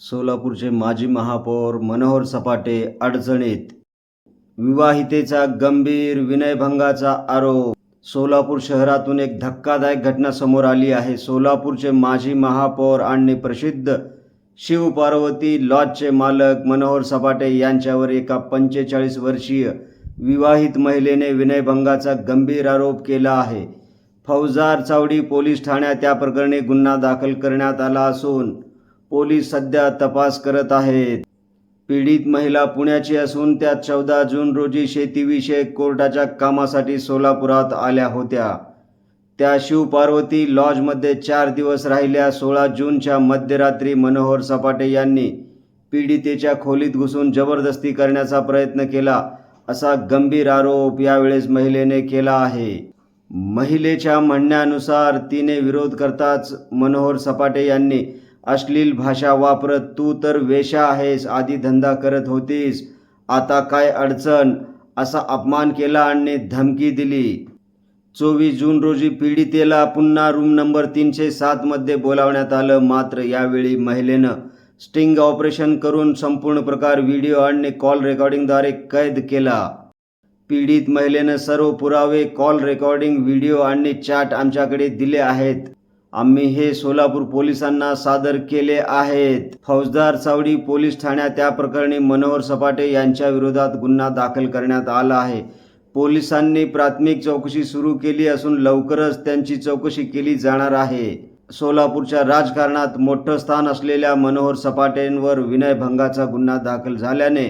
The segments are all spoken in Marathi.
सोलापूरचे माजी महापौर मनोहर सपाटे अडचणीत. विवाहितेचा गंभीर विनयभंगाचा आरोप. सोलापूर शहरातून एक धक्कादायक घटना समोर आली आहे. सोलापूरचे माजी महापौर आणि प्रसिद्ध शिवपार्वती लॉजचे मालक मनोहर सपाटे यांच्यावर एका पंचेचाळीस वर्षीय विवाहित महिलेने विनयभंगाचा गंभीर आरोप केला आहे. फौजार चावडी पोलीस ठाण्यात या प्रकरणी गुन्हा दाखल करण्यात आला असून पोलीस सध्या तपास करत आहेत. पीडित महिला पुण्याची असून त्या चौदा जून रोजी शेतीविषयक कोर्टाच्या कामासाठी सोलापुरात आल्या होत्या. त्या शिवपार्वती लॉजमध्ये चार दिवस राहिल्या सोळा जूनच्या मध्यरात्री मनोहर सपाटे यांनी पीडितेच्या खोलीत घुसून जबरदस्ती करण्याचा प्रयत्न केला असा गंभीर आरोप यावेळेस महिलेने केला आहे. महिलेच्या म्हणण्यानुसार तिने विरोध करताच मनोहर सपाटे यांनी अश्लील भाषा वापरत तू तर वेशा आहेस आधी धंदा करत होतीस आता काय अडचण? असा अपमान केला आणि धमकी दिली. चोवीस जून रोजी पीडितेला पुन्हा रूम नंबर तीनशे सातमध्ये बोलावण्यात आलं. मात्र यावेळी महिलेनं स्टिंग ऑपरेशन करून संपूर्ण प्रकार व्हिडिओ आणि कॉल रेकॉर्डिंगद्वारे कैद केला. पीडित महिलेनं सर्व पुरावे कॉल रेकॉर्डिंग व्हिडिओ आणि चॅट आमच्याकडे दिले आहेत. आम्ही हे सोलापूर पोलिसांना सादर केले आहेत. फौजदार चावडी पोलीस ठाण्यात त्या प्रकरणी मनोहर सपाटे यांच्या विरोधात गुन्हा दाखल करण्यात आला आहे. पोलिसांनी प्राथमिक चौकशी सुरू केली असून लवकरच त्यांची चौकशी केली जाणार आहे. सोलापूरच्या राजकारणात मोठं स्थान असलेल्या मनोहर सपाटेंवर विनयभंगाचा गुन्हा दाखल झाल्याने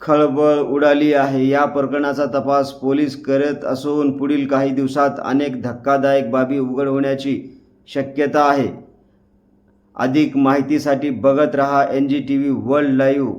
खळबळ उडाली आहे. या प्रकरणाचा तपास पोलीस करत असून पुढील काही दिवसात अनेक धक्कादायक बाबी उघड होण्याची शक्यता आहे. अधिक माहितीसाठी बघत रहा N G T V world live